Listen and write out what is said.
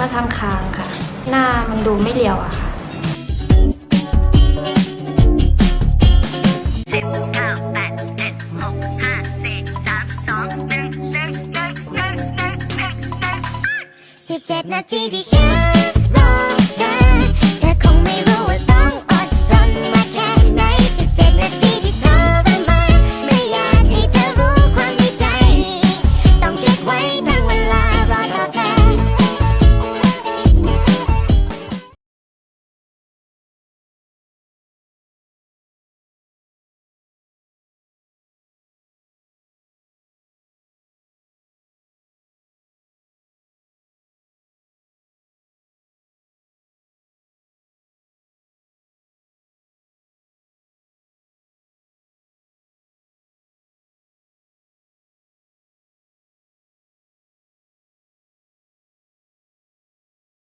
มาทำคางค่ะ หน้ามันดูไม่เรียวอะค่ะ สิบเจ็ดนาทีที่ฉันรอ